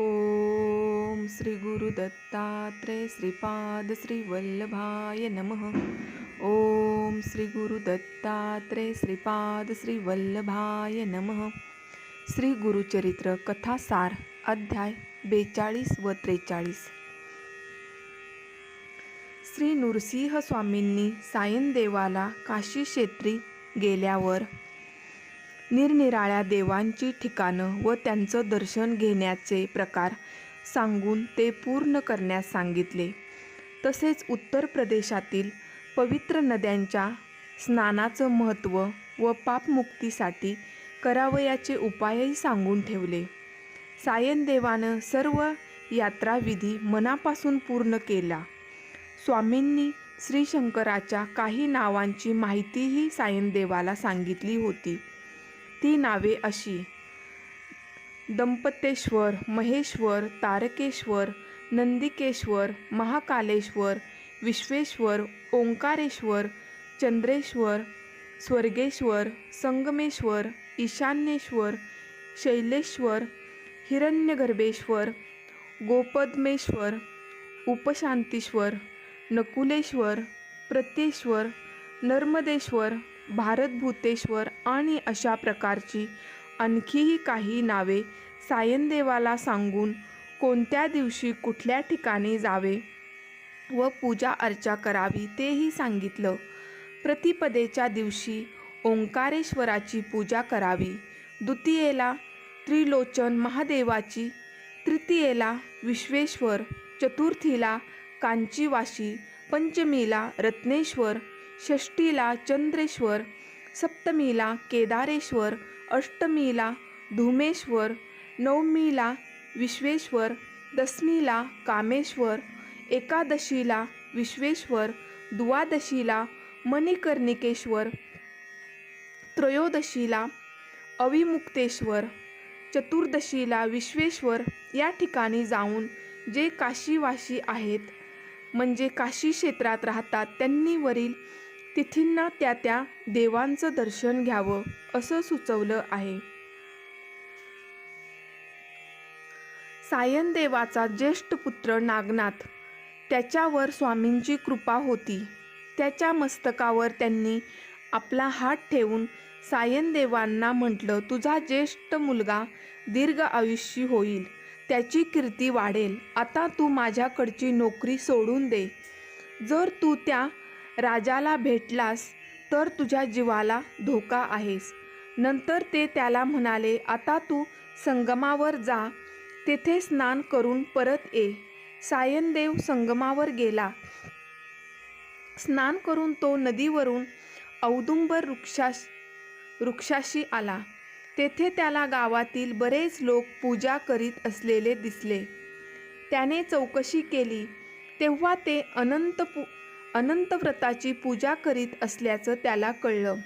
ओम श्री गुरुदत्तात्रय श्रीपाद श्री वल्लभाय नमः। ओम श्री गुरुदत्तात्रय श्रीपाद श्री वल्लभाय नमः। श्री गुरुचरित्र कथासार अध्याय बेचाळीस व त्रेचाळीस। श्री नृसिंह स्वामींनी सायनदेवाला काशी क्षेत्री गेल्यावर निरनिराळ्या देवांची ठिकाणं व त्यांचं दर्शन घेण्याचे प्रकार सांगून ते पूर्ण करण्यास सांगितले. तसेच उत्तर प्रदेशातील पवित्र नद्यांच्या स्नानाचं महत्त्व व पापमुक्तीसाठी करावयाचे उपायही सांगून ठेवले. सायनदेवानं सर्व यात्राविधी मनापासून पूर्ण केला. स्वामींनी श्रीशंकराच्या काही नावांची माहितीही सायनदेवाला सांगितली होती. ती नावे अशी. दंपतेश्वर महेश्वर तारकेश्वर नंदिकेश्वर महाकालेश्वर विश्वेश्वर ओंकारेश्वर चंद्रेश्वर स्वर्गेश्वर संगमेश्वर ईशान्येश्वर शैलेश्वर हिरण्यगर्भेश्वर गोपद्मेश्वर उपशांतीश्वर नकुलेश्वर प्रत्येश्वर नर्मदेश्वर भारतभूतेश्वर आणि अशा प्रकारची आणखीही काही नावे सायनदेवाला सांगून कोणत्या दिवशी कुठल्या ठिकाणी जावे व पूजा अर्चा करावी तेही सांगितलं. प्रतिपदेच्या दिवशी ओंकारेश्वराची पूजा करावी द्वितीयेला त्रिलोचन महादेवाची तृतीयेला विश्वेश्वर चतुर्थीला कांचीवाशी पंचमीला रत्नेश्वर षष्टीला चंद्रेश्वर सप्तमीला केदारेश्वर अष्टमीला धुमेश्वर नवमीला विश्वेश्वर दशमीला कामेश्वर एकादशीला विश्वेश्वर द्वादशीला मणिकर्णिकेश्वर त्रयोदशीला अविमुक्तेश्वर चतुर्दशीला विश्वेश्वर या ठिकाणी जाऊन जे काशीवाशी आहेत म्हणजे काशी क्षेत्रात राहतात त्यांनी वरील तिथींना त्या त्या देवांचं दर्शन घ्यावं असं सुचवलं आहे. सायनदेवाचा ज्येष्ठ पुत्र नागनाथ त्याच्यावर स्वामींची कृपा होती. त्याच्या मस्तकावर त्यांनी आपला हात ठेवून सायनदेवांना म्हटलं तुझा ज्येष्ठ मुलगा दीर्घ आयुष्यी होईल. त्याची कीर्ती वाढेल. आता तू माझ्याकडची नोकरी सोडून दे. जर तू त्या राजाला भेटलास तर तुझ्या जीवाला धोका आहेस. नंतर ते त्याला म्हणाले आता तू संगमावर जा तेथे स्नान करून परत ये. सायनदेव संगमावर गेला. स्नान करून तो नदीवरून औदुंबर वृक्षास वृक्षाशी आला. तेथे त्याला गावातील बरेच लोक पूजा करीत असलेले दिसले. त्याने चौकशी केली. तेव्हा ते अनंत पू अनंत व्रताची पूजा करीत असल्याचं त्याला कळलं.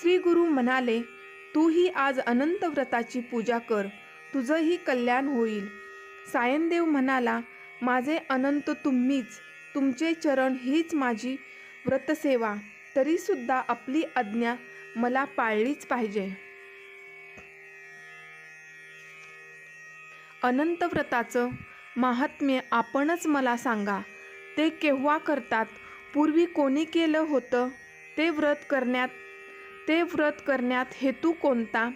श्री गुरु म्हणाले तूही आज अनंत व्रताची पूजा कर तुझंही कल्याण होईल. सायनदेव म्हणाला माझे अनंत तुम्हीच तुमचे चरण हीच माझी व्रतसेवा तरीसुद्धा आपली आज्ञा मला पाळलीच पाहिजे. अनंत व्रताचं महात्म्य आपणच मला सांगा ते केव्हा करतात? पूर्वी कोणी केलं होतं? ते व्रत करण्यात ते व्रत करण्यात हेतू कोणता?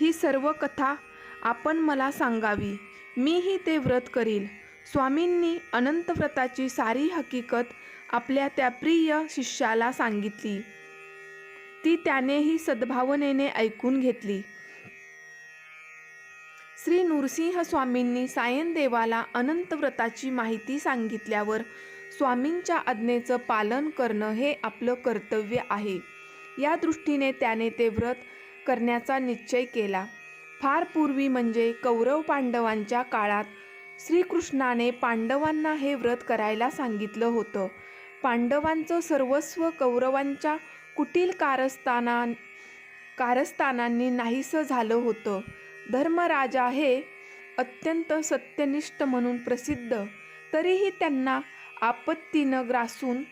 ही सर्व कथा आपण मला सांगावी. मीही ते व्रत करील स्वामींनी अनंत व्रताची सारी हकीकत आपल्या त्या प्रिय शिष्याला सांगितली. ती त्यानेही सद्भावनेने ऐकून घेतली. श्री नृसिंह स्वामींनी सायनदेवाला अनंत व्रताची माहिती सांगितल्यावर स्वामींच्या आज्ञेचं पालन करणं हे आपलं कर्तव्य आहे. या दृष्टीने त्याने ते व्रत करण्याचा निश्चय केला. फार पूर्वी म्हणजे कौरव पांडवांच्या काळात श्रीकृष्णाने पांडवांना हे व्रत करायला सांगितलं होतं. पांडवांचं सर्वस्व कौरवांच्या कुटील कारस्थाना कारस्थानांनी नाहीसं झालं होतं. धर्मराजा हे अत्यंत सत्यनिष्ठ म्हणून प्रसिद्ध. तरीही त्यांना आपत्तीनं ग्रासून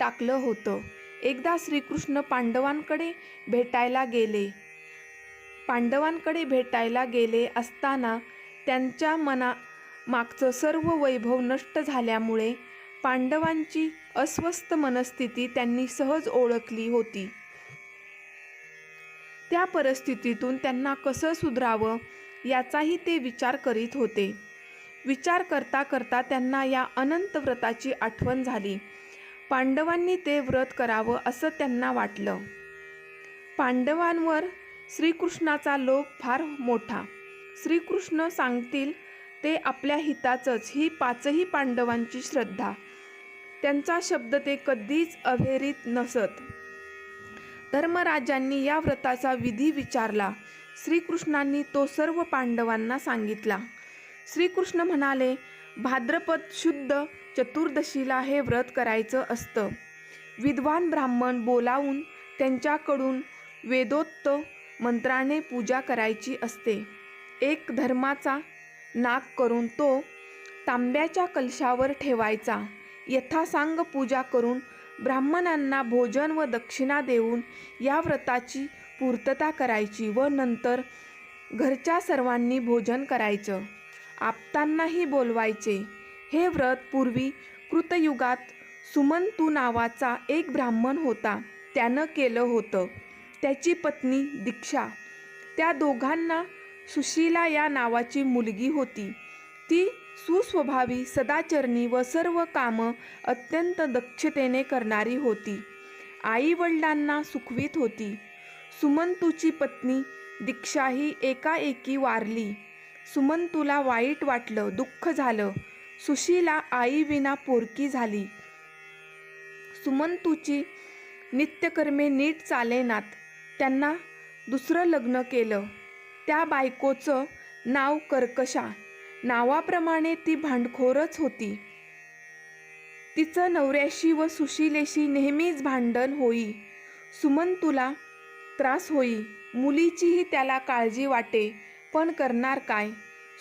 टाकलं होतं. एकदा श्रीकृष्ण पांडवांकडे भेटायला गेले. पांडवांकडे भेटायला गेले असताना त्यांच्या मना मागचं सर्व वैभव नष्ट झाल्यामुळे पांडवांची अस्वस्थ मनस्थिती त्यांनी सहज ओळखली होती. त्या परिस्थितीतून त्यांना कसं सुधरावं याचाही ते विचार करीत होते. विचार करता करता त्यांना या अनंत व्रताची आठवण झाली. पांडवांनी ते व्रत करावं असं त्यांना वाटलं. पांडवांवर श्रीकृष्णाचा लोभ फार मोठा. श्रीकृष्ण सांगतील ते आपल्या हिताचंच ही पाचही पांडवांची श्रद्धा. त्यांचा शब्द ते कधीच अभेरीत नसत. धर्मराजांनी या व्रताचा विधी विचारला. श्रीकृष्णांनी तो सर्व पांडवांना सांगितला. श्रीकृष्ण म्हणाले भाद्रपद शुद्ध चतुर्दशीला हे व्रत करायचं असतं. विद्वान ब्राह्मण बोलावून त्यांच्याकडून वेदोक्त मंत्राने पूजा करायची असते. एक धर्माचा नाक करून तो तांब्याच्या कलशावर ठेवायचा. यथासांग पूजा करून ब्राह्मणांना भोजन व दक्षिणा देऊन या व्रताची पूर्तता करायची व नंतर घरच्या सर्वांनी भोजन करायचं. आपतांनाही बोलवायचे. हे व्रत पूर्वी कृतयुगात सुमंतू नावाचा एक ब्राह्मण होता. त्यानं केलं होतं. त्याची पत्नी दीक्षा. त्या दोघांना सुशीला या नावाची मुलगी होती. ती सुस्वभावी सदाचरणी व सर्व कामं अत्यंत दक्षतेने करणारी होती. आई वडिलांना सुखवीत होती. सुमंतूची पत्नी दीक्षा ही एकाएकी वारली. सुमंतूला वाईट वाटलं दुःख झालं. सुशीला आईविना पोरकी झाली. सुमंतूची नित्यकर्मे नीट चालेनात. त्यांना दुसरं लग्न केलं. त्या बायकोचं नाव कर्कशा. नावाप्रमाणे ती भांडखोरच होती. तिचं नवऱ्याशी व सुशीलेशी नेहमीच भांडण होई. सुमंतूला त्रास होई. मुलीचीही त्याला काळजी वाटे. पण करणार काय?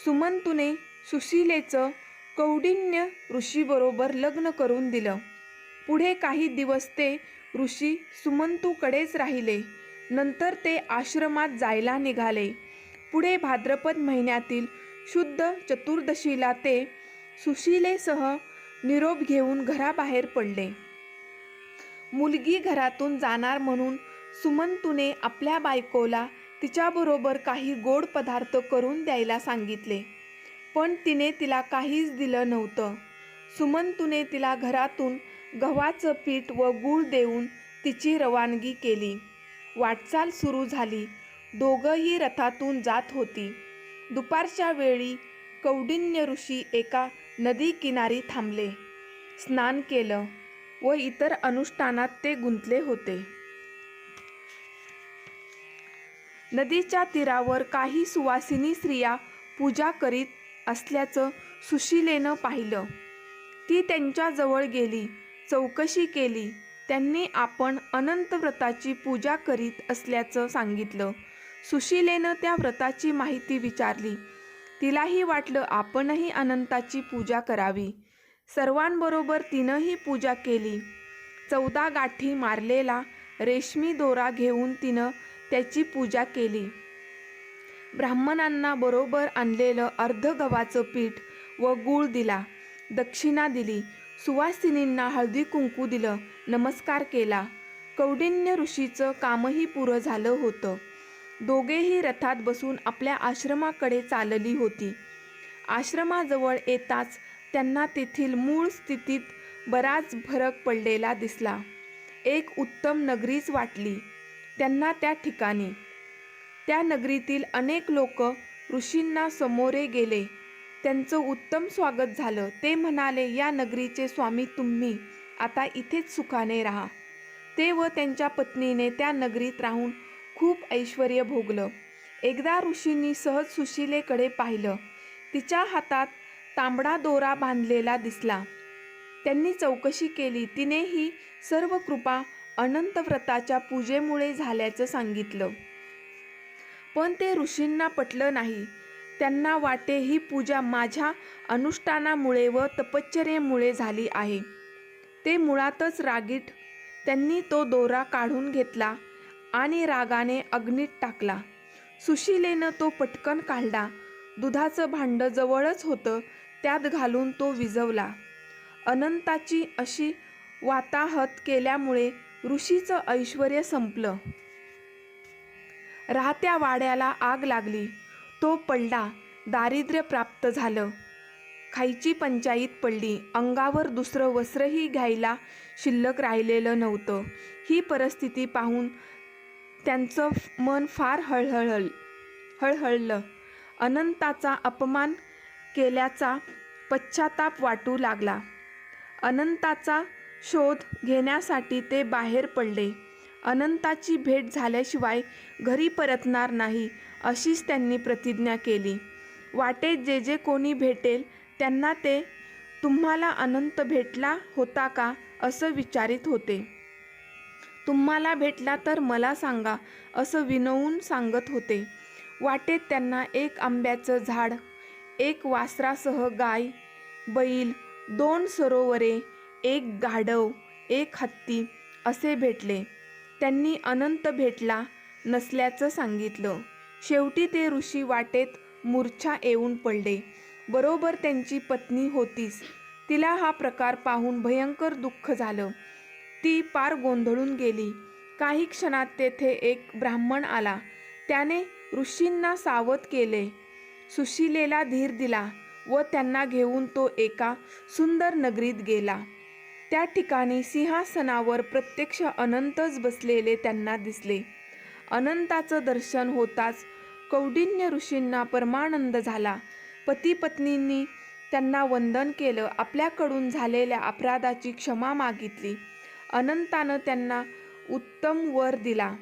सुमंतूने सुशीलेचं कौडिन्य ऋषीबरोबर लग्न करून दिलं. पुढे काही दिवस ते ऋषी सुमंतूकडेच राहिले. नंतर ते आश्रमात जायला निघाले. पुढे भाद्रपद महिन्यातील शुद्ध चतुर्दशीला ते सुशीलेसह निरोप घेऊन घराबाहेर पडले. मुलगी घरातून जाणार म्हणून सुमंतूने आपल्या बायकोला तिच्याबरोबर काही गोड पदार्थ करून द्यायला सांगितले. पण तिने तिला काहीच दिलं नव्हतं. सुमंतूने तिला घरातून गव्हाचं पीठ व गूळ देऊन तिची रवानगी केली. वाटचाल सुरू झाली. दोघंही रथातून जात होती. दुपारच्या वेळी कौडिन्य ऋषी एका नदी किनारी थांबले. स्नान केलं व इतर अनुष्ठानात ते गुंतले होते. नदीच्या तीरावर काही सुवासिनी स्त्रिया पूजा करीत असल्याचं सुशीलेनं पाहिलं. ती त्यांच्याजवळ गेली चौकशी केली. त्यांनी आपण अनंत व्रताची पूजा करीत असल्याचं सांगितलं. सुशीलेनं त्या व्रताची माहिती विचारली. तिलाही वाटलं आपणही अनंताची पूजा करावी. सर्वांबरोबर तिनंही पूजा केली. चौदा गाठी मारलेला रेशमी दोरा घेऊन तिनं त्याची पूजा केली. ब्राह्मणांना बरोबर आणलेलं अर्ध गव्हाचं पीठ व गूळ दिला. दक्षिणा दिली. सुवासिनींना हळदी कुंकू दिलं. नमस्कार केला. कौडिन्य ऋषीचं कामही पुरं झालं होतं. दोघेही रथात बसून आपल्या आश्रमाकडे चालली होती. आश्रमाजवळ येताच त्यांना तेथील मूळ स्थितीत बराच फरक पडलेला दिसला. एक उत्तम नगरीच वाटली. त्यांना त्या ठिकाणी. त्या नगरीतील अनेक लोक ऋषींना समोरे गेले. त्यांचं उत्तम स्वागत झालं. ते म्हणाले या नगरीचे स्वामी तुम्ही आता इथेच सुखाने राहा. ते व त्यांच्या पत्नीने त्या नगरीत राहून खूप ऐश्वर भोगलं. एकदा ऋषींनी सहज सुशिलेकडे पाहिलं. तिच्या हातात तांबडा दोरा बांधलेला दिसला. त्यांनी चौकशी केली. तिने ही सर्व कृपा अनंत व्रताच्या पूजेमुळे झाल्याचं सांगितलं. पण ते ऋषींना पटलं नाही. त्यांना वाटे ही पूजा माझ्या अनुष्ठानामुळे व तपश्चर्येमुळे झाली आहे. ते मुळातच रागीट. त्यांनी तो दोरा काढून घेतला आणि रागाने अग्नीत टाकला. सुशीलेनं तो पटकन काढला. दुधाचं भांडं जवळच होतं त्यात घालून तो विझवला. अनंताची अशी वाताहत केल्यामुळे ऋषीचं ऐश्वर संपलं. राहत्या वाड्याला आग लागली. तो पडला. दारिद्र्य प्राप्त झालं. खायची पंचायत पडली. अंगावर दुसरं वस्त्रही घ्यायला शिल्लक राहिलेलं नव्हतं. ही परिस्थिती पाहून त्यांचं मन फार हळहळ हळहळलं. अनंताचा अपमान केल्याचा पश्चाताप वाटू लागला. अनंताचा शोध घेण्यासाठी ते बाहेर पडले. अनंताची भेट झाल्याशिवाय घरी परतणार नाही अशीच त्यांनी प्रतिज्ञा केली. वाटेत जे जे कोणी भेटेल त्यांना ते तुम्हाला अनंत भेटला होता का असं विचारित होते. तुम्हाला भेटला तर मला सांगा असं विनवून सांगत होते. वाटेत त्यांना एक आंब्याचं झाड एक वासरासह गाय बैल दोन सरोवरे एक गाढव एक हत्ती असे भेटले. त्यांनी अनंत भेटला नसल्याचं सांगितलं. शेवटी ते ऋषी वाटेत मूर्छा येऊन पडले. बरोबर त्यांची पत्नी होतीच. तिला हा प्रकार पाहून भयंकर दुःख झालं. ती पार गोंधळून गेली. काही क्षणात तेथे एक ब्राह्मण आला. त्याने ऋषींना सावध केले. सुशिलेला धीर दिला व त्यांना घेऊन तो एका सुंदर नगरीत गेला. त्या ठिकाणी सिंहासनावर प्रत्यक्ष अनंतच बसलेले त्यांना दिसले. अनंताचं दर्शन होताच कौडिन्य ऋषींना परमानंद झाला. पती पत्नींनी त्यांना वंदन केलं आपल्याकडून झालेल्या अपराधाची क्षमा मागितली. अनंतानं त्यांना उत्तम वर दिला.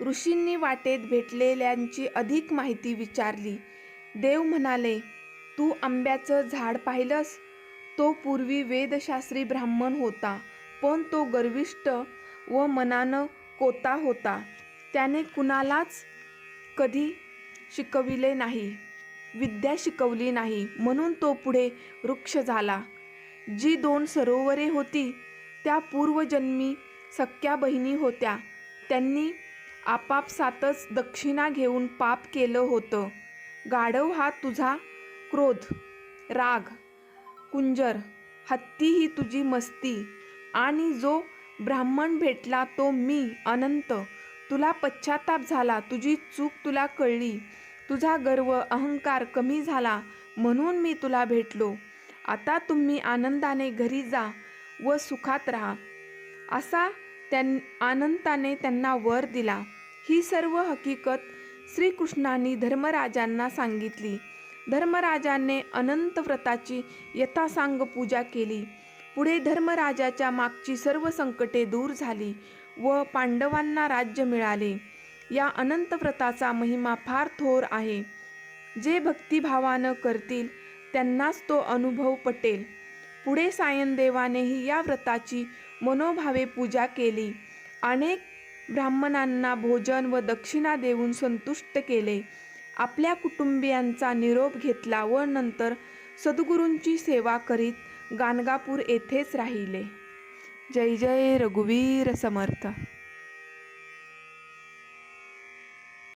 ऋषींनी वाटेत भेटलेल्यांची अधिक माहिती विचारली. देव म्हणाले तू आंब्याचं झाड पाहिलंस? तो पूर्वी वेदशास्त्री ब्राह्मण होता पण तो गर्विष्ट व मनानं कोता होता. त्याने कुणालाच कधी शिकविले नाही विद्या शिकवली नाही म्हणून तो पुढे वृक्ष झाला. जी दोन सरोवरे होती त्या पूर्वजन्मी सख्या बहिणी होत्या. त्यांनी आपापसातच दक्षिणा घेऊन पाप केलं होतं. गाढव हा तुझा क्रोध राग कुंजर हत्ती ही तुझी मस्ती. आणि जो ब्राह्मण भेटला तो मी अनंत. तुला पश्चाताप झाला तुझी चूक तुला कळली. तुझा गर्व अहंकार कमी झाला म्हणून मी तुला भेटलो. आता तुम्ही आनंदाने घरी जा व सुखात राहा. असा त्यां आनंदाने त्यांना वर दिला. ही सर्व हकीकत श्रीकृष्णांनी धर्मराजांना सांगितली. धर्मराजाने अनंत व्रताची यथासांग पूजा केली. पुढे धर्मराजाच्या मागची सर्व संकटे दूर झाली व पांडवांना राज्य मिळाले. या अनंत व्रताचा महिमा फार थोर आहे. जे भक्तिभावानं करतील त्यांनाच तो अनुभव पटेल. पुढे सायनदेवानेही या व्रताची मनोभावे पूजा केली. अनेक ब्राह्मणांना भोजन व दक्षिणा देऊन संतुष्ट केले. आपल्या कुटुंबियांचा निरोप घेतला व नंतर सद्गुरूंची सेवा करीत गाणगापूर येथेच राहिले. जय जय रघुवीर समर्थ.